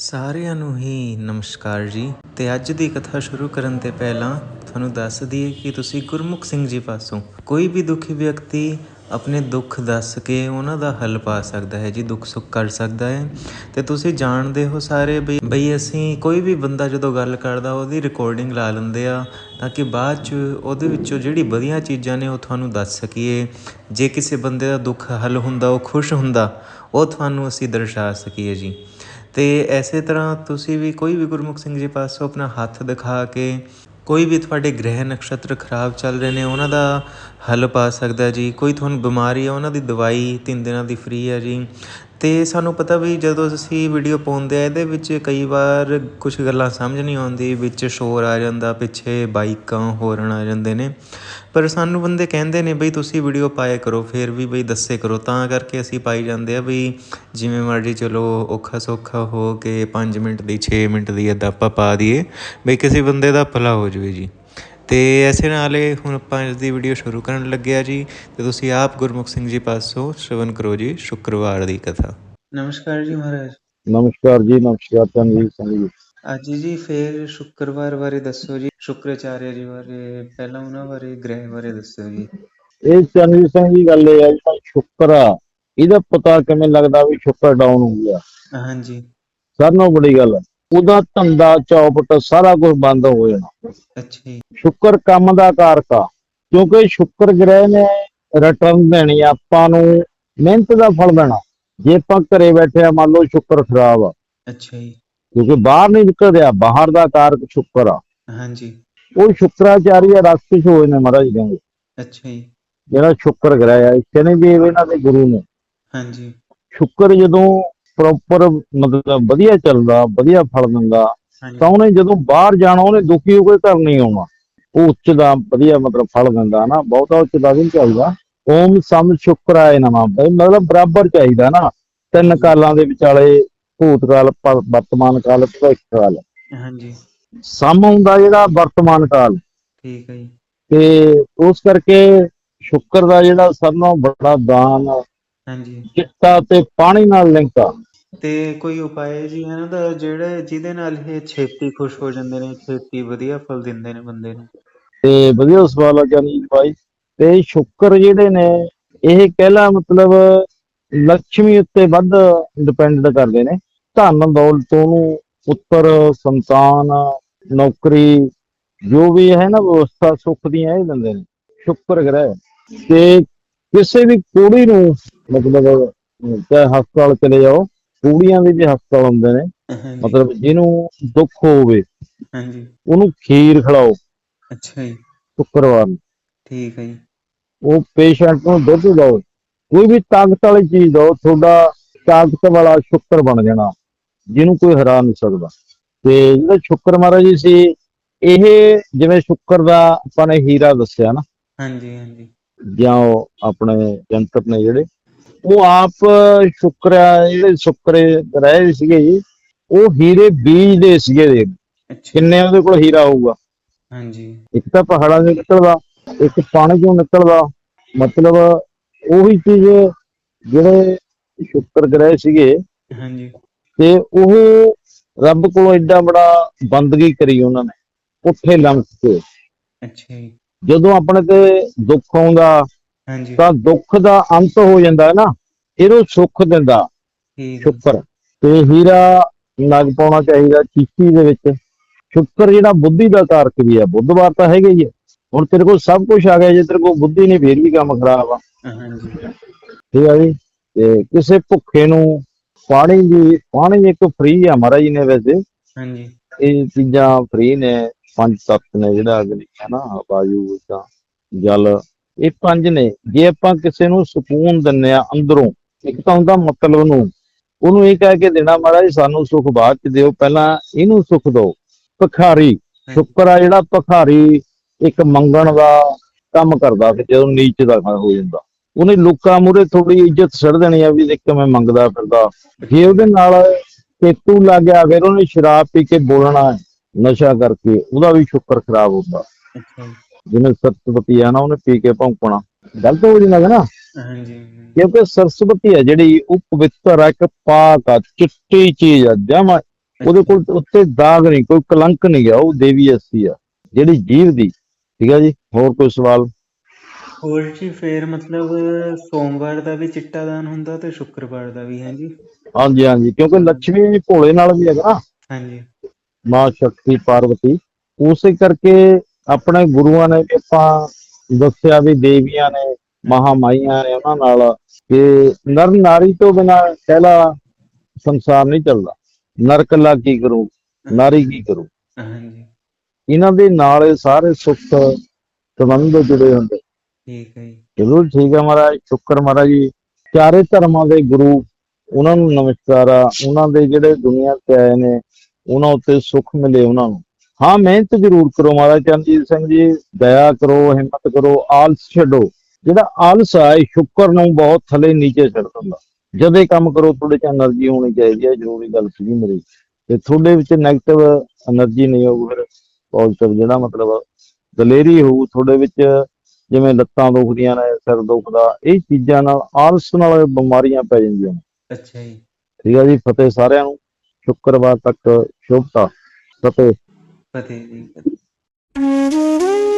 ਸਾਰਿਆਂ ਨੂੰ ਹੀ ਨਮਸਕਾਰ ਜੀ। ਤੇ ਅੱਜ ਦੀ ਕਥਾ ਸ਼ੁਰੂ ਕਰਨ ਤੇ ਪਹਿਲਾਂ ਤੁਹਾਨੂੰ ਦੱਸ ਦਈਏ ਕਿ ਤੁਸੀਂ ਗੁਰਮੁਖ ਸਿੰਘ ਜੀ ਪਾਸੋਂ ਕੋਈ ਵੀ ਦੁਖੀ ਵਿਅਕਤੀ ਆਪਣੇ ਦੁੱਖ ਦੱਸ ਕੇ ਉਹਨਾਂ ਦਾ ਹੱਲ ਪਾ ਸਕਦਾ ਹੈ ਜੀ, ਦੁੱਖ ਸੁੱਖ ਕਰ ਸਕਦਾ ਹੈ। ਤੇ ਤੁਸੀਂ ਜਾਣਦੇ ਹੋ ਸਾਰੇ ਬਈ ਬਈ ਅਸੀਂ ਕੋਈ ਵੀ ਬੰਦਾ ਜਦੋਂ ਗੱਲ ਕਰਦਾ, ਉਹਦੀ ਰਿਕਾਰਡਿੰਗ ਲਾ ਲੈਂਦੇ ਆ ਤਾਂ ਕਿ ਬਾਅਦ ਚ ਉਹਦੇ ਵਿੱਚੋਂ ਜਿਹੜੀ ਵਧੀਆ ਚੀਜ਼ਾਂ ਨੇ ਉਹ ਤੁਹਾਨੂੰ ਦੱਸ ਸਕੀਏ। ਜੇ ਕਿਸੇ ਬੰਦੇ ਦਾ ਦੁੱਖ ਹੱਲ ਹੁੰਦਾ, ਉਹ ਖੁਸ਼ ਹੁੰਦਾ, ਉਹ ਤੁਹਾਨੂੰ ਅਸੀਂ ਦਰਸਾ ਸਕੀਏ ਜੀ। ਅਤੇ ਇਸੇ ਤਰ੍ਹਾਂ ਤੁਸੀਂ ਵੀ ਕੋਈ ਵੀ ਗੁਰਮੁਖ ਸਿੰਘ ਜੀ ਪਾਸੋਂ ਆਪਣਾ ਹੱਥ ਦਿਖਾ ਕੇ ਕੋਈ ਵੀ ਤੁਹਾਡੇ ਗ੍ਰਹਿ ਨਕਸ਼ਤਰ ਖਰਾਬ ਚੱਲ ਰਹੇ ਨੇ, ਉਹਨਾਂ ਦਾ ਹੱਲ ਪਾ ਸਕਦਾ ਜੀ। ਕੋਈ ਤੁਹਾਨੂੰ ਬਿਮਾਰੀ ਹੈ ਉਹਨਾਂ ਦੀ ਦਵਾਈ ਤਿੰਨ ਦਿਨਾਂ ਦੀ ਫ੍ਰੀ ਹੈ ਜੀ। ਤੇ ਸਾਨੂੰ ਪਤਾ ਵੀ ਜਦੋਂ ਅਸੀਂ ਵੀਡੀਓ ਪਾਉਂਦੇ ਆ, ਇਹਦੇ ਵਿੱਚ ਕਈ ਵਾਰ ਕੁਝ ਗੱਲਾਂ ਸਮਝ ਨਹੀਂ ਆਉਂਦੀ, ਵਿੱਚ ਸ਼ੋਰ ਆ ਜਾਂਦਾ, ਪਿੱਛੇ ਬਾਈਕਾਂ, ਹੋਰਨ ਆ ਜਾਂਦੇ ਨੇ। ਪਰ ਸਾਨੂੰ ਬੰਦੇ ਕਹਿੰਦੇ ਨੇ ਬਈ ਤੁਸੀਂ ਵੀਡੀਓ ਪਾਇਆ ਕਰੋ ਫਿਰ ਵੀ ਬਈ ਦੱਸੇ ਕਰੋ। ਤਾਂ ਕਰਕੇ ਅਸੀਂ ਪਾਈ ਜਾਂਦੇ ਆ ਵੀ ਜਿਵੇਂ ਮਰਜ਼ੀ ਚਲੋ ਔਖਾ ਸੌਖਾ ਹੋ ਕੇ 5 ਮਿੰਟ ਦੀ 6 ਮਿੰਟ ਦੀ ਏਦਾਂ ਆਪਾਂ ਪਾ ਦਈਏ ਬਈ ਕਿਸੇ ਬੰਦੇ ਦਾ ਭਲਾ ਹੋ ਜਾਵੇ ਜੀ। ਤੇ ਐਸੇ ਨਾਲੇ ਹੁਣ ਆਪਾਂ ਇਸ ਦੀ ਵੀਡੀਓ ਸ਼ੁਰੂ ਕਰਨ ਲੱਗੇ ਆ ਜੀ। ਤੇ ਤੁਸੀਂ ਆਪ ਗੁਰਮੁਖ ਸਿੰਘ ਜੀ ਪਾਸੋਂ ਸ਼ਰਵਨ ਕਰੋ ਜੀ ਸ਼ੁੱਕਰਵਾਰ ਦੀ ਕਥਾ। ਨਮਸਕਾਰ ਜੀ ਮਹਾਰਾਜ। ਨਮਸਕਾਰ ਜੀ ਨਮਸਕਾਰ ਚੰਗੀ ਜੀ ਅੱਜ ਜੀ ਫੇਰ ਸ਼ੁੱਕਰਵਾਰ ਬਾਰੇ ਦੱਸੋ ਜੀ ਸ਼ੁਕਰਾਚਾਰਿਆ ਜੀ ਬਾਰੇ ਪਹਿਲਾਂ ਉਹਨਾਂ ਬਾਰੇ ਗ੍ਰਹਿ ਬਾਰੇ ਦੱਸੋ ਜੀ। ਇਹ ਚੰਗੀ ਸਿੰਘ ਦੀ ਗੱਲ ਇਹ ਹੈ ਜਿਹੜਾ ਸ਼ੁਕਰ ਆ। ਇਹਦਾ ਪਤਾ ਕਿਵੇਂ ਲੱਗਦਾ ਵੀ ਸ਼ੁਕਰ ਡਾਊਨ ਹੋ ਗਿਆ। ਹਾਂਜੀ। ਸਾਰਿਆਂ ਨਾਲੋਂ ਬੜੀ ਗੱਲ। ਉਹਦਾ ਧੰਦਾ ਚੌਪਟ ਸਾਰਾ ਕੁਝ ਬੰਦ ਹੋ ਜਾਣਾ। ਅੱਛਾ ਜੀ। ਸ਼ੁਕਰ ਕੰਮ ਦਾ ਕਾਰਕ ਆ। ਕਿਉਂਕਿ ਸ਼ੁਕਰ ਗ੍ਰਹਿ ਨੇ ਰਿਟਰਨ ਦੇਣੀ ਆਪਾਂ ਨੂੰ ਮਿਹਨਤ ਦਾ ਫਲ ਦੇਣਾ। ਜੇ ਆਪਾਂ ਘਰੇ ਬੈਠੇ ਆ ਮੰਨ ਲਓ ਸ਼ੁਕਰ ਖਰਾਬ ਆ। ਅੱਛਾ ਜੀ। ਕਿਉਂਕਿ ਬਾਹਰ ਨਹੀਂ ਨਿਕਲ ਰਿਹਾ ਬਾਹਰ ਦਾ ਕਾਰਕ ਸ਼ੁਕਰ ਆ। ਹਾਂਜੀ। ਉਹ ਸ਼ੁਕਰਾਚਾਰੀ ਆ ਰਾਕਸ਼ਸ ਹੋਏ ਨੇ ਮਹਾਰਾਜ ਕਹਿੰਦੇ। ਅੱਛਾ ਜੀ। ਜਿਹੜਾ ਸ਼ੁਕਰ ਗ੍ਰਹਿ ਆ ਸ਼ਨੀ ਦੇਵ ਇਹਨਾਂ ਦੇ ਗੁਰੂ ਨੇ। ਹਾਂਜੀ। ਸ਼ੁਕਰ ਜਦੋਂ ਪ੍ਰੋਪਰ ਮਤਲਬ ਵਧੀਆ ਚੱਲਦਾ ਵਧੀਆ ਫਲ ਦਿੰਦਾ ਤਾਂ ਉਹਨੇ ਜਦੋਂ ਬਾਹਰ ਜਾਣਾ ਉਹਨੇ ਦੁਖੀ ਹੋ ਕੇ ਘਰ ਨਹੀਂ ਆਉਣਾ। ਉਹ ਉੱਚ ਦਾ ਵਧੀਆ ਮਤਲਬ ਫਲ ਦਿੰਦਾ ਨਾ ਬਹੁਤਾ ਉੱਚ ਦਾ ਵੀ ਨਹੀਂ ਚਾਹੀਦਾ ਓਮ ਸਮ ਸ਼ੁਕਰਾਏ ਨਮਾ। ਮਤਲਬ ਬਰਾਬਰ ਚਾਹੀਦਾ ਨਾ। ਤਿੰਨ ਕਾਲਾਂ ਦੇ ਵਿਚਾਲੇ ਭੂਤ ਕਾਲ ਪ- ਵਰਤਮਾਨ ਕਾਲ ਭਵਿੱਖ ਕਾਲ ਹਾਂਜੀ। ਸਮ ਹੁੰਦਾ ਜਿਹੜਾ ਵਰਤਮਾਨ ਕਾਲ। ਠੀਕ ਹੈ ਜੀ। ਤੇ ਉਸ ਕਰਕੇ ਸ਼ੁਕਰ ਦਾ ਜਿਹੜਾ ਸਭ ਨਾਲੋਂ ਬੜਾ ਦਾਨ ਹਾਂਜੀ। ਚਿੱਟਾ ਤੇ ਪਾਣੀ ਨਾਲ ਲਿੰਕ ਆ। ਤੇ ਕੋਈ ਉਪਾਅ ਹੈ ਜੀ ਇਹਨਾਂ ਦਾ ਜਿਹੜਾ ਜਿਹਦੇ ਨਾਲ ਇਹ ਛੇਤੀ ਖੁਸ਼ ਹੋ ਜਾਂਦੇ ਨੇ ਛੇਤੀ ਵਧੀਆ ਫਲ ਦਿੰਦੇ ਨੇ ਬੰਦੇ ਨੂੰ? ਤੇ ਵਧੀਆ ਸਵਾਲ ਆ ਜਾਨੀ ਭਾਈ। ਤੇ ਸ਼ੁਕਰ ਜਿਹੜੇ ਨੇ ਇਹ ਕਹਿਲਾ ਮਤਲਬ ਲక్ష్ਮੀ ਉੱਤੇ ਵੱਧ ਡਿਪੈਂਡ ਕਰਦੇ ਨੇ। ਧਨ ਦੌਲਤ ਨੂੰ ਪੁੱਤਰ ਸੰਤਾਨ ਨੌਕਰੀ ਜੋ ਵੀ ਹੈ ਨਾ ਵਿਵਸਥਾ ਸੁੱਖ ਦੀਆਂ ਇਹ ਦਿੰਦੇ ਨੇ ਸ਼ੁਕਰ ਗ੍ਰਹਿ ਤੇ ਕਿਸੇ ਵੀ ਕੁੜੀ ਨੂੰ ਮਤਲਬ ਚਾਹੇ ਹਸਪਤਾਲ ਚਲੇ ਜਾਓ ਕੁੜੀਆਂ ਦੇ ਵੀ ਹਸਪਤਾਲ ਹੁੰਦੇ ਨੇ। ਮਤਲਬ ਜਿਹਨੂੰ ਦੁੱਖ ਹੋਵੇ ਹਾਂਜੀ। ਉਹਨੂੰ ਖੀਰ ਖਿਲਾਓ। ਅੱਛਾ ਜੀ। ਸ਼ੁੱਕਰਵਾਰ ਨੂੰ। ਠੀਕ ਹੈ ਜੀ। ਉਹ ਪੇਸ਼ੈਂਟ ਨੂੰ ਦੁੱਧ ਦਿਓ। ਕੋਈ ਵੀ ਤਾਕਤ ਵਾਲੀ ਚੀਜ਼ ਦਿਓ ਤੁਹਾਡਾ ਤਾਕਤ ਵਾਲਾ ਸ਼ੁੱਕਰ ਬਣ ਜਾਣਾ। ਜਿਹਨੂੰ ਕੋਈ ਹਰਾ ਨਹੀਂ ਸਕਦਾ। ਤੇ ਜਿਹੜਾ ਸ਼ੁੱਕਰ ਮਹਾਰਾਜ ਜੀ ਸੀ ਇਹ ਜਿਵੇਂ ਸ਼ੁੱਕਰ ਦਾ ਆਪਾਂ ਨੇ ਹੀਰਾ ਦੱਸਿਆ ਨਾ ਹਾਂਜੀ ਹਾਂਜੀ। ਜਾਂ ਉਹ ਆਪਣੇ ਜੰਤਰ ਨੇ ਜਿਹੜੇ ਉਹ ਆਪ ਸ਼ੁੱਕਰ ਜਿਹੜੇ ਸ਼ੁੱਕਰੇ ਰਹੇ ਸੀਗੇ ਜੀ ਉਹ ਹੀਰੇ ਬੀਜ ਦੇ ਸੀਗੇ ਦੇ ਕਿੰਨੇ ਉਹਦੇ ਕੋਲ ਹੀਰਾ ਹੋਊਗਾ? ਹਾਂਜੀ। ਇੱਕ ਤਾਂ ਪਹਾੜਾਂ ਚੋਂ ਨਿਕਲਦਾ ਇੱਕ ਪਾਣੀ ਚੋਂ ਨਿਕਲਦਾ। ਮਤਲਬ ਉਹੀ ਚੀਜ਼ ਜਿਹੜੇ ਸ਼ੁਕਰ ਗ੍ਰਹਿ ਸੀਗੇ ਹਾਂਜੀ। ਤੇ ਉਹ ਰੱਬ ਕੋਲੋਂ ਐਡਾ ਬੜਾ ਬੰਦਗੀ ਕਰੀ ਉਹਨਾਂ ਨੇ ਉੱਥੇ ਲੰਮਕ ਕੇ। ਅੱਛਾ ਜੀ। ਜਦੋਂ ਆਪਣੇ ਤੇ ਦੁੱਖ ਆਉਂਦਾ ਹਾਂਜੀ। ਤਾਂ ਦੁੱਖ ਦਾ ਅੰਤ ਹੋ ਜਾਂਦਾ ਹੈ ਨਾ ਇਹਨੂੰ ਸੁੱਖ ਦਿੰਦਾ। ਸ਼ੁਕਰ। ਤੇ ਹੀਰਾ ਲੱਗ ਪਾਉਣਾ ਚਾਹੀਦਾ ਚੀਚੀ ਦੇ ਵਿੱਚ। ਸ਼ੁਕਰ ਜਿਹੜਾ ਬੁੱਧੀ ਦਾ ਕਾਰਕ ਵੀ ਹੈ ਬੁੱਧਵਾਰ ਤਾਂ ਹੈਗਾ ਹੀ ਹੈ ਹੁਣ ਤੇਰੇ ਕੋਲ ਸਭ ਕੁਝ ਆ ਗਿਆ ਜੇ ਤੇਰੇ ਕੋਲ ਬੁੱਧੀ ਨਹੀਂ ਫੇਰ ਵੀ ਕੰਮ ਖਰਾਬ ਆ। ਹਾਂਜੀ। ਠੀਕ ਆ ਜੀ? ਤੇ ਕਿਸੇ ਭੁੱਖੇ ਨੂੰ ਪਾਣੀ ਦੀ ਪਾਣੀ ਇੱਕ ਫ੍ਰੀ ਆ ਮਹਾਰਾਜ ਨੇ ਵੈਸੇ। ਹਾਂਜੀ। ਇਹ ਚੀਜ਼ਾਂ ਫ੍ਰੀ ਨੇ ਪੰਜ ਤੱਤ ਨੇ ਜਿਹੜਾ ਅਗਨੀ ਹੈ ਨਾ ਵਾਯੂ ਦਾ ਜਲ ਇਹ ਪੰਜ ਨੇ। ਜੇ ਆਪਾਂ ਕਿਸੇ ਨੂੰ ਸਕੂਨ ਦਿੰਨੇ ਆ ਅੰਦਰੋਂ ਇੱਕ ਤਾਂ ਹੁੰਦਾ ਮਤਲਬ ਨੂੰ ਉਹਨੂੰ ਇਹ ਕਹਿ ਕੇ ਦੇਣਾ ਮਹਾਰਾਜ ਸਾਨੂੰ ਸੁੱਖ ਬਾਅਦ ਚ ਦਿਓ ਪਹਿਲਾਂ ਇਹਨੂੰ ਸੁੱਖ ਦਿਓ ਭਖਾਰੀ ਸ਼ੁਕਰ ਆ ਜਿਹੜਾ ਭਖਾਰੀ ਇੱਕ ਮੰਗਣ ਦਾ ਕੰਮ ਕਰਦਾ ਫਿਰ ਜਦੋਂ ਨੀਚ ਦਾ ਹੋ ਜਾਂਦਾ। ਉਹਨੇ ਲੋਕਾਂ ਮੂਰੇ ਥੋੜੀ ਇੱਜ਼ਤ ਛੱਡ ਦੇਣੀ ਆ ਵੀ ਦੇਖ ਕਿਵੇਂ ਮੰਗਦਾ ਫਿਰਦਾ। ਜੇ ਉਹਦੇ ਨਾਲ ਕੇਤੂ ਲੱਗ ਗਿਆ ਫਿਰ ਉਹਨੇ ਸ਼ਰਾਬ ਪੀ ਕੇ ਬੋਲਣਾ ਨਸ਼ਾ ਕਰਕੇ। ਉਹਦਾ ਵੀ ਸ਼ੁਕਰ ਖਰਾਬ ਹੁੰਦਾ। ਜਿਵੇਂ ਸਰਸਵਤੀ ਆ ਨਾ ਉਹਨੇ ਪੀ ਕੇ ਭੌਂਕਣਾ। ਗਲਤ ਹੋ ਜਾਂਦਾ ਨਾ। ਹਾਂਜੀ। ਕਿਉਂਕਿ ਸਰਸਵਤੀ ਆ ਜਿਹੜੀ ਉਹ ਪਵਿੱਤਰ ਆ ਇੱਕ ਪਾਕ ਆ ਚਿੱਟੀ ਚੀਜ਼ ਆ ਜਮਾ। ਉਹਦੇ ਕੋਲ ਉੱਤੇ ਦਾਗ ਨਹੀਂ ਕੋਈ ਕਲੰਕ ਨਹੀਂ ਗਿਆ ਉਹ ਦੇਵੀ ਅਸੀ ਆ ਜਿਹੜੀ ਜੀਵ ਦੀ। ਠੀਕ ਹੈ ਜੀ? ਹੋਰ ਕੋਈ ਸਵਾਲ? ਹੋਰ ਜੀ ਫੇਰ ਮਤਲਬ ਸੋਮਵਾਰ ਦਾ ਵੀ ਚਿੱਟਾ ਦਾਨ ਹੁੰਦਾ ਤੇ ਸ਼ੁੱਕਰਵਾਰ ਦਾ ਵੀ ਹੈ ਜੀ? ਹਾਂਜੀ ਹਾਂਜੀ ਕਿਉਂਕਿ ਲక్ష్ਮੀ ਭੋਲੇ ਨਾਲ ਵੀ ਹੈਗਾ ਨਾ। ਹਾਂਜੀ। ਮਾਂ ਸ਼ਕਤੀ ਪਾਰਵਤੀ ਉਸੇ ਕਰਕੇ ਆਪਣੇ ਗੁਰੂਆਂ ਨੇ ਵੀ ਆਪਾਂ ਦੱਸਿਆ ਵੀ ਦੇਵੀਆਂ ਨੇ ਮਹਾਮਾਈਆਂ ਨੇ ਉਹਨਾਂ ਨਾਲ ਕਿ ਨਰ ਨਾਰੀ ਤੋਂ ਬਿਨਾ ਪਹਿਲਾ ਸੰਸਾਰ ਨਹੀਂ ਚੱਲਦਾ। ਨਰ ਕੱਲਾ ਕੀ ਕਰੂ ਨਾਰੀ ਕੀ ਕਰੂ? ਹਾਂਜੀ। ਇਹਨਾਂ ਦੇ ਨਾਲ ਇਹ ਸਾਰੇ ਸੁੱਖ ਸੰਬੰਧ ਜੁੜੇ ਹੁੰਦੇ। ਠੀਕ ਹੈ ਜੀ। ਜ਼ਰੂਰ ਠੀਕ ਹੈ ਮਹਾਰਾਜ, ਸ਼ੁਕਰ ਮਹਾਰਾਜ ਜੀ। ਚਾਰੇ ਧਰਮਾਂ ਦੇ ਗੁਰੂ, ਉਹਨਾਂ ਨੂੰ ਨਮਸਕਾਰ ਆ। ਉਹਨਾਂ ਦੇ ਜਿਹੜੇ ਦੁਨੀਆ ਤੇ ਆਏ ਨੇ, ਉਹਨਾਂ ਉੱਤੇ ਸੁੱਖ ਮਿਲੇ ਉਹਨਾਂ ਨੂੰ। ਹਾਂ, ਮਿਹਨਤ ਜ਼ਰੂਰ ਕਰੋ ਮਹਾਰਾਜ ਚੰਦੀਰ ਸਿੰਘ ਜੀ, ਦਇਆ ਕਰੋ, ਹਿੰਮਤ ਕਰੋ, ਆਲਸ ਛੱਡੋ। ਜਿਹੜਾ ਆਲਸ ਆ, ਇਹ ਸ਼ੁਕਰ ਨੂੰ ਬਹੁਤ ਥਲੇ ਨੀਚੇ ਛੱਡ ਦਿੰਦਾ। ਜਦੇ ਕੰਮ ਕਰੋ, ਤੁਹਾਡੇ ਚ એનર્ਜੀ ਹੋਣੀ ਚਾਹੀਦੀ ਹੈ, ਜ਼ਰੂਰੀ ਗੱਲ ਸੀ ਮੇਰੀ। ਤੇ ਤੁਹਾਡੇ ਵਿੱਚ ਨੈਗੇਟਿਵ એનર્ਜੀ ਨਹੀਂ ਹੋਊ, ਫਿਰ ਪੋਜ਼ਿਟਿਵ ਜਿਹੜਾ ਮਤਲਬ ਦਲੇਰੀ ਹੋਊ, ਤੁਹਾਡੇ ਵਿੱਚ ਜਿਵੇਂ ਲੱਤਾਂ ਦੁਖਦੀਆਂ ਨੇ ਸਿਰ ਦੁਖਦਾ ਇਹ ਚੀਜ਼ਾਂ ਨਾਲ ਆਲਸ ਨਾਲ ਬਿਮਾਰੀਆਂ ਪੈ ਜਾਂਦੀਆਂ ਨੇ। ਅੱਛਾ ਜੀ। ਠੀਕ ਹੈ ਜੀ ਫਤਿਹ ਸਾਰਿਆਂ ਨੂੰ। ਸ਼ੁੱਕਰਵਾਰ ਤੱਕ ਸ਼ੁਭਤਾ ਫਤਿਹ। ਫਤਿਹ ਜੀ ਫਤਿਹ।